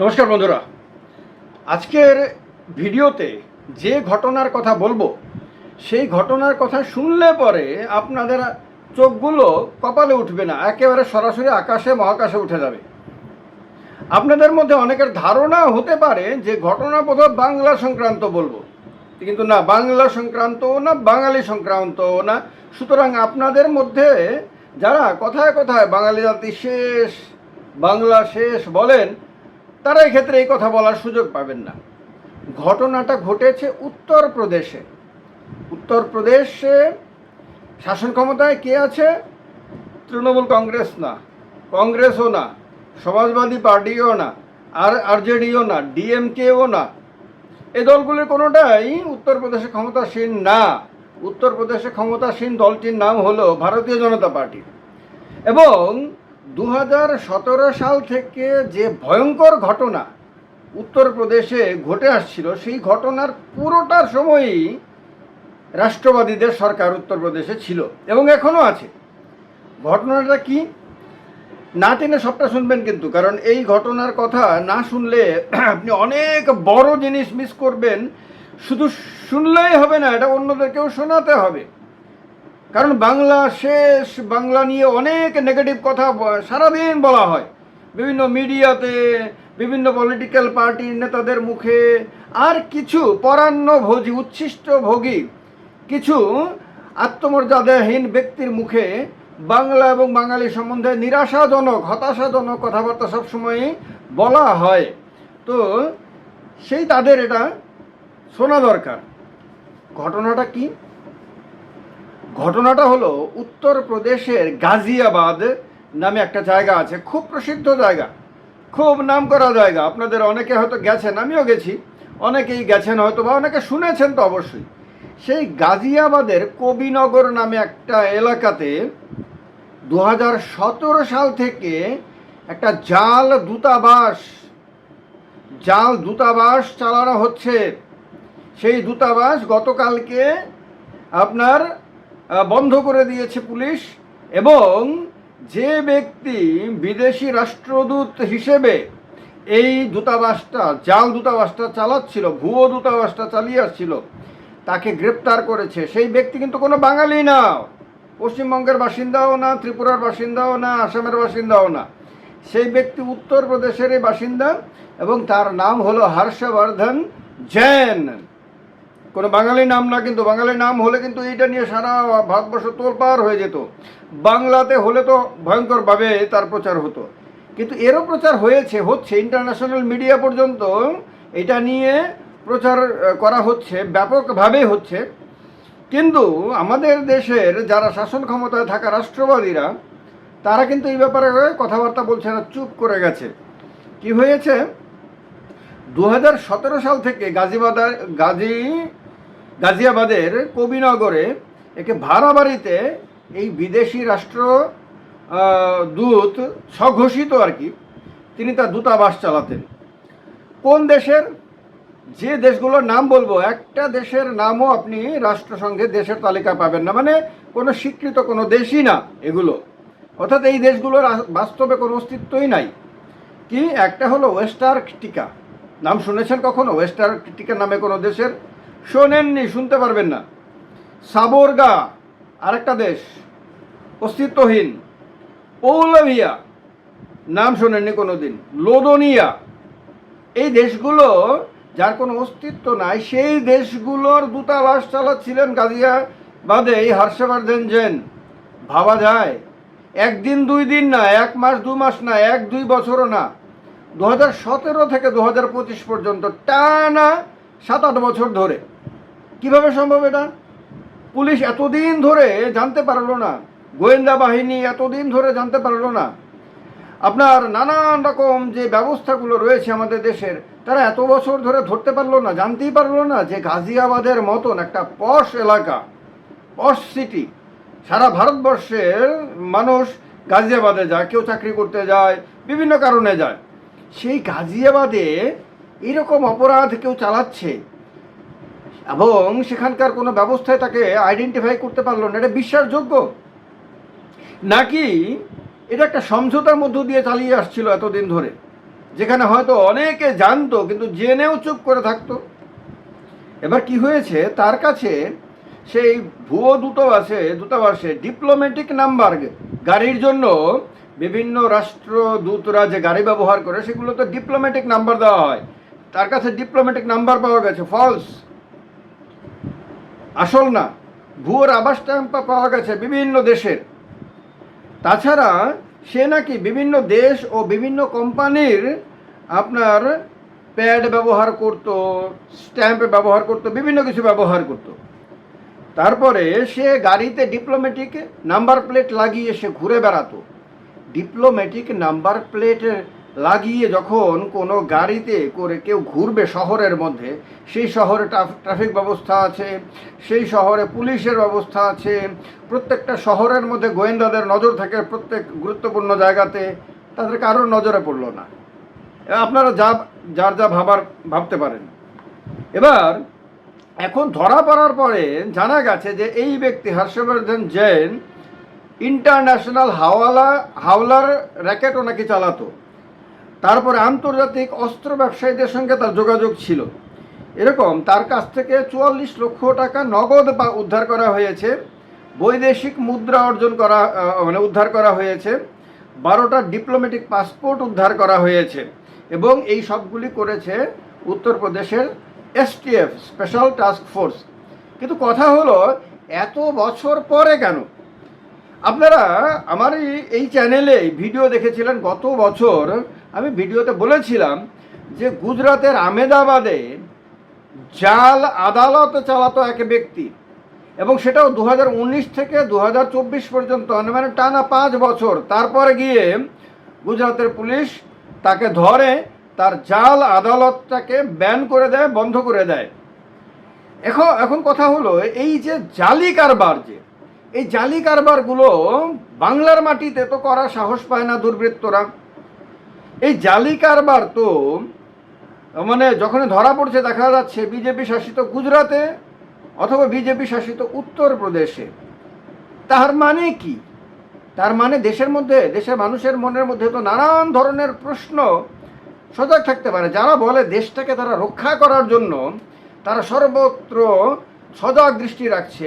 নমস্কার বন্ধুরা। আজকের ভিডিওতে যে ঘটনার কথা বলব, সেই ঘটনার কথা শুনলে পরে আপনাদের চোখগুলো কপালে উঠবে না, একেবারে সরাসরি আকাশে, মহাকাশে উঠে যাবে। আপনাদের মধ্যে অনেকের ধারণা হতে পারে যে ঘটনা বোধহয় বাংলা সংক্রান্ত বলব। কিন্তু না, বাংলা সংক্রান্ত না, বাঙালি সংক্রান্ত না। সুতরাং আপনাদের মধ্যে যারা কথায় কথায় বাঙালি জাতি শেষ, বাংলা শেষ বলেন তারা এক্ষেত্রে এই কথা বলার সুযোগ পাবেন না। ঘটনাটা ঘটেছে উত্তরপ্রদেশে। উত্তরপ্রদেশে শাসন ক্ষমতায় কে আছে? তৃণমূল কংগ্রেস না। কংগ্রেসও না। সমাজবাদী পার্টিও না। আর আরজেডিও না। ডিএমকেও না। এই দলগুলির কোনোটাই উত্তরপ্রদেশে ক্ষমতাসীন না। উত্তরপ্রদেশে ক্ষমতাসীন দলটির নাম হলো ভারতীয় জনতা পার্টি। এবং দু হাজার সতেরো সাল থেকে যে ভয়ঙ্কর ঘটনা উত্তরপ্রদেশে ঘটে আসছিল, সেই ঘটনার পুরোটার সময়ই রাষ্ট্রবাদীদের সরকার উত্তরপ্রদেশে ছিল এবং এখনও আছে। ঘটনাটা কি? না টেনে সবটা শুনবেন কিন্তু, কারণ এই ঘটনার কথা না শুনলে আপনি অনেক বড় জিনিস মিস করবেন। শুধু শুনলেই হবে না, এটা অন্যদেরকেও শোনাতে হবে। কারণ বাংলা শেষ, বাংলা নিয়ে অনেক নেগেটিভ কথা সারাদিন বলা হয়। বিভিন্ন মিডিয়াতে, বিভিন্ন পলিটিক্যাল পার্টির নেতাদের মুখে। আর কিছু পরান্ন ভোজী উচ্ছিষ্ট ভোগী, কিছু আত্মমর্যাদাহীন ব্যক্তির মুখে বাংলা এবং বাঙালি সম্বন্ধে নিরাশাজনক, হতাশাজনক কথাবার্তা সবসময়ই বলা হয়। তো সেই তাদের এটা শোনা দরকার। ঘটনাটা কি? ঘটনাটা হলো উত্তরপ্রদেশের গাজিয়াবাদ নামে একটা জায়গা আছে, খুব প্রসিদ্ধ জায়গা, খুব নাম করা জায়গা। আপনাদের অনেকে হয়তো গেছেন, আমিও গেছি। অনেকেই গেছেন হয়তো বা, অনেকে শুনেছেন তো অবশ্যই। সেই গাজিয়াবাদের কবিনগর নামে একটা এলাকাতে দু হাজার সতেরো সাল থেকে একটা জাল দূতাবাস জাল দূতাবাস চালানো হচ্ছে। সেই দূতাবাস গতকালকে আপনার বন্ধ করে দিয়েছে পুলিশ এবং যে ব্যক্তি বিদেশি রাষ্ট্রদূত হিসেবে এই দূতাবাসটা, জাল দূতাবাসটা চালাচ্ছিল, ভুয়ো দূতাবাসটা চালিয়ে আসছিল তাকে গ্রেপ্তার করেছে, সেই ব্যক্তি কিন্তু কোনো বাঙালি না। পশ্চিমবঙ্গের বাসিন্দাও না, ত্রিপুরার বাসিন্দাও না, আসামের বাসিন্দাও না। সেই ব্যক্তি উত্তরপ্রদেশেরই বাসিন্দা এবং তার নাম হলো হর্ষবর্ধন জৈন। কোনো বাঙালি নাম না, কিন্তু বাঙালি নাম হলে কিন্তু এইটা নিয়ে সারা ভারতবর্ষ তোলপার হয়ে যেত। বাংলাতে হলে তো ভয়ঙ্করভাবে তার প্রচার হতো। কিন্তু এরও প্রচার হয়েছে, হচ্ছে ইন্টারন্যাশনাল মিডিয়া পর্যন্ত এটা নিয়ে প্রচার করা হচ্ছে, ব্যাপকভাবে হচ্ছে। কিন্তু আমাদের দেশের যারা শাসন ক্ষমতায় থাকা রাষ্ট্রবাদীরা, তারা কিন্তু এই ব্যাপারে কথাবার্তা বলছে না, চুপ করে গেছে। কি হয়েছে? দু হাজার সতেরো সাল থেকে গাজীবাদার গাজী গাজিয়াবাদের কবিনগরে একে ভাড়া বাড়িতে এই বিদেশি রাষ্ট্র দূত স্বঘোষিত আর কি, তিনি তার দূতাবাস চালাতেন। কোন দেশের? যে দেশগুলোর নাম বলব, একটা দেশের নামও আপনি রাষ্ট্রসংঘের দেশের তালিকা পাবেন না। মানে কোনো স্বীকৃত কোনো দেশই না এগুলো। অর্থাৎ এই দেশগুলোর বাস্তবে কোনো অস্তিত্বই নাই। কি? একটা হলো ওয়েস্টার্কটিকা। নাম শুনেছেন কখনো? ওয়েস্টার্কটিকা নামে কোনো দেশের শোনেননি, শুনতে পারবেন না। সাবরগা, আরেকটা দেশ, অস্তিত্বহীন। পৌলভিয়া, নাম শোনেননি কোনো দিন লোদোনিয়া, এই দেশগুলো যার কোনো অস্তিত্ব নাই, সেই দেশগুলোর দূতাবাস চালাচ্ছিলেন গাজিয়াবাদে এই হর্ষবর্ধন জৈন ভাবা যায়, একদিন, দুই দিন না, এক মাস, দু মাস না, এক, দুই বছরও না। দু হাজার সতেরো থেকে দু হাজার পঁচিশ পর্যন্ত টানা সাত আট বছর ধরে। কীভাবে সম্ভব এটা? পুলিশ এতদিন ধরে জানতে পারল না। গোয়েন্দা বাহিনী এতদিন ধরে জানতে পারল না। আপনার নানান রকম যে ব্যবস্থাগুলো রয়েছে আমাদের দেশের, তারা এত বছর ধরে ধরতে পারল না, জানতেই পারল না যে গাজিয়াবাদের মতন একটা পশ এলাকা, পশ সিটি সারা ভারতবর্ষের মানুষ গাজিয়াবাদে যায়, কেউ চাকরি করতে যায়, বিভিন্ন কারণে যায়। সেই গাজিয়াবাদে এরকম অপরাধ কেউ চালাচ্ছে? এবং সেখানকার কোনো ব্যবস্থায় তাকে আইডেন্টিফাই করতে পারল না, এটা বিশ্বাসযোগ্য? নাকি এটা একটা সমঝোতার মধ্য দিয়ে চালিয়ে আসছিল এতদিন ধরে, যেখানে হয়তো অনেকে জানতো কিন্তু জেনেও চুপ করে থাকতো? এবার কি হয়েছে? তার কাছে সেই ভুয়ো দূতাবাসে দূতাবাসে ডিপ্লোম্যাটিক নাম্বার গাড়ির জন্য বিভিন্ন রাষ্ট্রদূতরা যে গাড়ি ব্যবহার করে সেগুলো তো ডিপ্লোম্যাটিক নাম্বার দেওয়া হয়। তার কাছে ডিপ্লোম্যাটিক নাম্বার পাওয়া গেছে ফলস আসল না, ভুয়োর আবাস স্ট্যাম্প পাওয়া গেছে বিভিন্ন দেশের। তাছাড়া সে নাকি বিভিন্ন দেশ ও বিভিন্ন কোম্পানির আপনার প্যাড ব্যবহার করত স্ট্যাম্প ব্যবহার করত, বিভিন্ন কিছু ব্যবহার করত। তারপরে সে গাড়িতে ডিপ্লোম্যাটিক নাম্বার প্লেট লাগিয়ে সে ঘুরে বেড়াতো। ডিপ্লোম্যাটিক নাম্বার প্লেট লাগিয়ে যখন কোনো গাড়িতে করে কেউ ঘুরবে শহরের মধ্যে, সেই শহরে ট্রাফিক ব্যবস্থা আছে, সেই শহরে পুলিশের ব্যবস্থা আছে, প্রত্যেকটা শহরের মধ্যে গোয়েন্দাদের নজর থাকে প্রত্যেক গুরুত্বপূর্ণ জায়গাতে, তাদের কারোর নজরে পড়ল না। আপনারা যা, যার যা ভাবার, ভাবতে পারেন। এবার, এখন ধরা পড়ার পরে জানা গেছে যে এই ব্যক্তি হর্ষবর্ধন জৈন, ইন্টারন্যাশনাল হাওয়ালা, হাওলার র্যাকেটও নাকি চালাতো। তারপরে আন্তর্জাতিক অস্ত্র ব্যবসায়ীদের সঙ্গে তার যোগাযোগ ছিল। এরকম তার কাছ থেকে চুয়াল্লিশ লক্ষ টাকা নগদ বা উদ্ধার করা হয়েছে। বৈদেশিক মুদ্রা অর্জন করা মানে উদ্ধার করা হয়েছে। বারোটা ডিপ্লোম্যাটিক পাসপোর্ট উদ্ধার করা হয়েছে এবং এই সবগুলি করেছে উত্তরপ্রদেশের এসটিএফ স্পেশাল টাস্ক ফোর্স কিন্তু কথা হলো, এত বছর পরে কেন? আপনারা আমার এই এই চ্যানেলে ভিডিও দেখেছিলেন গত বছর আমি ভিডিওতে বলেছিলাম যে গুজরাতের আমেদাবাদে জাল আদালত চালাতো এক ব্যক্তি এবং সেটাও দু হাজার উনিশ থেকে দু হাজার চব্বিশ পর্যন্ত মানে টানা পাঁচ বছর। তারপর গিয়ে গুজরাতের পুলিশ তাকে ধরে, তার জাল আদালতটাকে ব্যান করে দেয়, বন্ধ করে দেয়। এখন এখন কথা হলো, এই যে জালি কারবার যে, এই জালি কারবারগুলো বাংলার মাটিতে তো করার সাহস পায় না দুর্বৃত্তরা। এই জালি কারবার তো মানে যখন ধরা পড়ছে, দেখা যাচ্ছে বিজেপি শাসিত গুজরাতে অথবা বিজেপি শাসিত উত্তরপ্রদেশে। তার মানে কি? তার মানে দেশের মধ্যে, দেশের মানুষের মনের মধ্যে তো নানান ধরনের প্রশ্ন সজাগ থাকতে পারে। যারা বলে দেশটাকে তারা রক্ষা করার জন্য তারা সর্বত্র সজাগ দৃষ্টি রাখছে।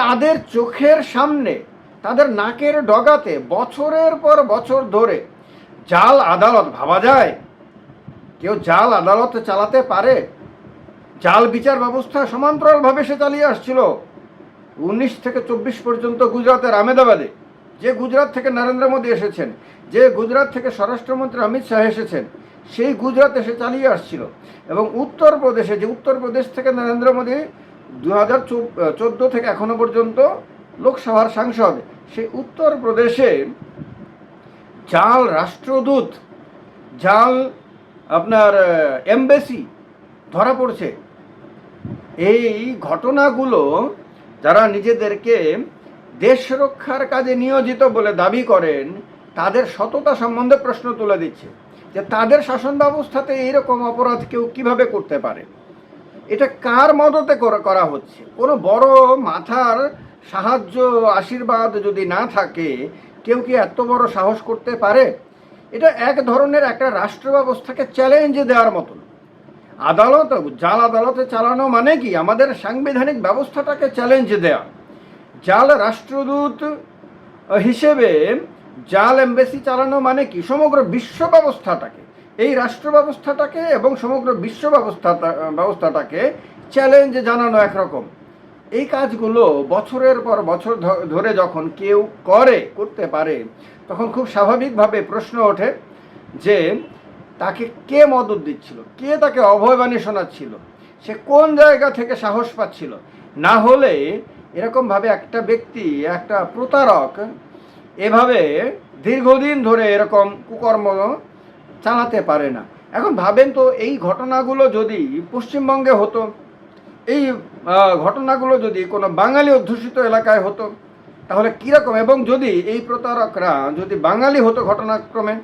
তাদের চোখের সামনে, তাদের নাকের ডগাতে বছরের পর বছর ধরে জাল আদালত, ভাবা যায়? কেউ জাল আদালত চালাতে পারে? জাল বিচার ব্যবস্থা সমান্তরালভাবে সে চালিয়ে আসছিল। উনিশ থেকে চব্বিশ পর্যন্ত গুজরাতের আমেদাবাদে যে গুজরাট থেকে নরেন্দ্র মোদী এসেছেন, যে গুজরাট থেকে স্বরাষ্ট্রমন্ত্রী অমিত শাহ এসেছেন, সেই গুজরাতে সে চালিয়ে আসছিল। এবং উত্তরপ্রদেশে, যে উত্তরপ্রদেশ থেকে নরেন্দ্র মোদী দু হাজার চোদ্দ থেকে এখনও পর্যন্ত লোকসভার সাংসদ সেই উত্তরপ্রদেশে জাল রাষ্ট্রদূত, জাল আপনার এমবেসি ধরা পড়ছে। এই ঘটনাগুলো যারা নিজেদেরকে দেশ রক্ষার কাজে নিয়োজিত বলে দাবি করেন, তাদের সততা সম্বন্ধে প্রশ্ন তুলে দিচ্ছে যে তাদের শাসন ব্যবস্থাতে এইরকম অপরাধ কেউ কীভাবে করতে পারে? এটা কার মদতে করা হচ্ছে? কোনো বড় মাথার সাহায্য, আশীর্বাদ যদি না থাকে কেউ কি এত বড় সাহস করতে পারে? এটা এক ধরনের একটা রাষ্ট্র ব্যবস্থাকে চ্যালেঞ্জ দেওয়ার মতন। আদালত, জাল আদালতে চালানো মানে কি? আমাদের সাংবিধানিক ব্যবস্থাটাকে চ্যালেঞ্জ দেওয়া জাল রাষ্ট্রদূত হিসেবে জাল এমবেসি চালানো মানে কি? সমগ্র বিশ্ব ব্যবস্থাটাকে। এই রাষ্ট্র ব্যবস্থাটাকে এবং সমগ্র বিশ্ব ব্যবস্থা, ব্যবস্থাটাকে চ্যালেঞ্জ জানানো একরকম। এই কাজগুলো বছরের পর বছর ধরে যখন কেউ করে, করতে পারে, তখন খুব স্বাভাবিকভাবে প্রশ্ন ওঠে যে তাকে কে মদত দিচ্ছিল? কে তাকে অভয়বাণী শোনাচ্ছিল? সে কোন জায়গা থেকে সাহস পাচ্ছিল? না হলে এরকমভাবে একটা ব্যক্তি, একটা প্রতারক এভাবে দীর্ঘদিন ধরে এরকম কুকর্ম চালাতে পারে না। এখন ভাবেন তো এই ঘটনাগুলো যদি পশ্চিমবঙ্গে হতো এই ঘটনাগুলো যদি কোনো বাঙালি অধ্যুষিত এলাকায় হতো, তাহলে কীরকম? এবং যদি এই প্রতারকরা যদি বাঙালি হতো ঘটনাক্রমে,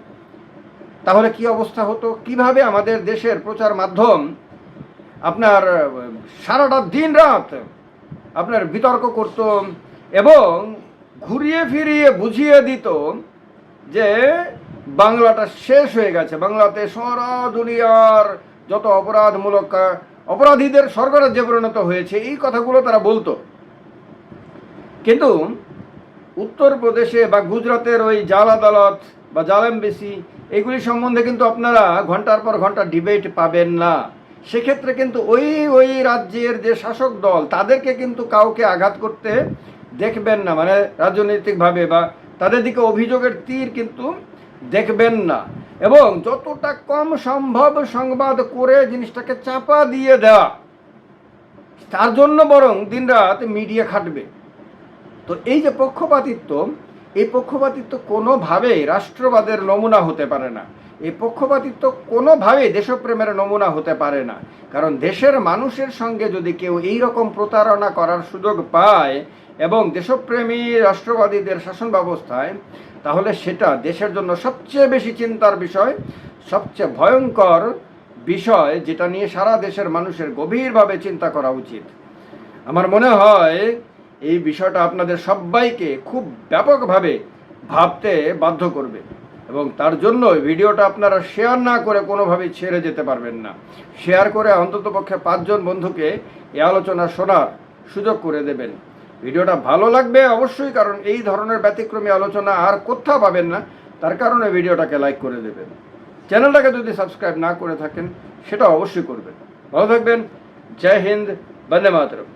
তাহলে কি অবস্থা হতো? কীভাবে আমাদের দেশের প্রচার মাধ্যম আপনার, সারাটা দিন রাত আপনার বিতর্ক করত এবং ঘুরিয়ে ফিরিয়ে বুঝিয়ে দিত যে বাংলাটা শেষ হয়ে গেছে। বাংলাতে সারা দুনিয়ার যত অপরাধমূলক অপরাধীদের স্বর্গরাজ্যে পরিণত হয়েছে, এই কথাগুলো তারা বলতো। কিন্তু উত্তরপ্রদেশে বা গুজরাতের ওই জাল আদালত বা জাল এমবেসি, এগুলি সম্বন্ধে কিন্তু আপনারা ঘণ্টার পর ঘণ্টা ডিবেট পাবেন না। সেক্ষেত্রে কিন্তু ওই ওই রাজ্যের যে শাসক দল, তাদেরকে কিন্তু কাউকে আঘাত করতে দেখবেন না। মানে রাজনৈতিকভাবে বা তাদের দিকে অভিযোগের তীর কিন্তু দেখবেন না। এবং যতটা কম সম্ভব সংবাদ করে জিনিসটাকে চাপা দিয়ে দেওয়া। তার জন্য বরং দিনরাত মিডিয়া খাটবে। তো এই যে পক্ষপাতিত্ব, এই পক্ষপাতিত্ব কোনোভাবেই রাষ্ট্রবাদের নমুনা হতে পারে না। এই পক্ষপাতিত্ব কোনোভাবেই দেশপ্রেমের নমুনা হতে পারে না। কারণ দেশের মানুষের সঙ্গে যদি কেউ এই রকম প্রতারণা করার সুযোগ পায় এবং দেশপ্রেমী রাষ্ট্রবাদীদের শাসন ব্যবস্থায়, তাহলে সেটা দেশের জন্য সবচেয়ে বেশি চিন্তার বিষয়, সবচেয়ে ভয়ঙ্কর বিষয় যেটা নিয়ে সারা দেশের মানুষের গভীরভাবে চিন্তা করা উচিত। আমার মনে হয় এই বিষয়টা আপনাদের সবাইকে খুব ব্যাপকভাবে ভাবতে বাধ্য করবে এবং তার জন্য ভিডিওটা আপনারা শেয়ার না করে কোনোভাবেই ছেড়ে যেতে পারবেন না। শেয়ার করে অন্ততপক্ষে পাঁচজন বন্ধুকে এই আলোচনা শোনার সুযোগ করে দেবেন। ভিডিওটা ভালো লাগবে অবশ্যই, কারণ এই ধরনের ব্যতিক্রমী আলোচনা আর কোথাও পাবেন না। তার কারণে ভিডিওটাকে লাইক করে দেবেন। চ্যানেলটাকে যদি সাবস্ক্রাইব না করে থাকেন, সেটা অবশ্যই করবেন। ভালো থাকবেন। জয় হিন্দ, বন্দে মাতরম।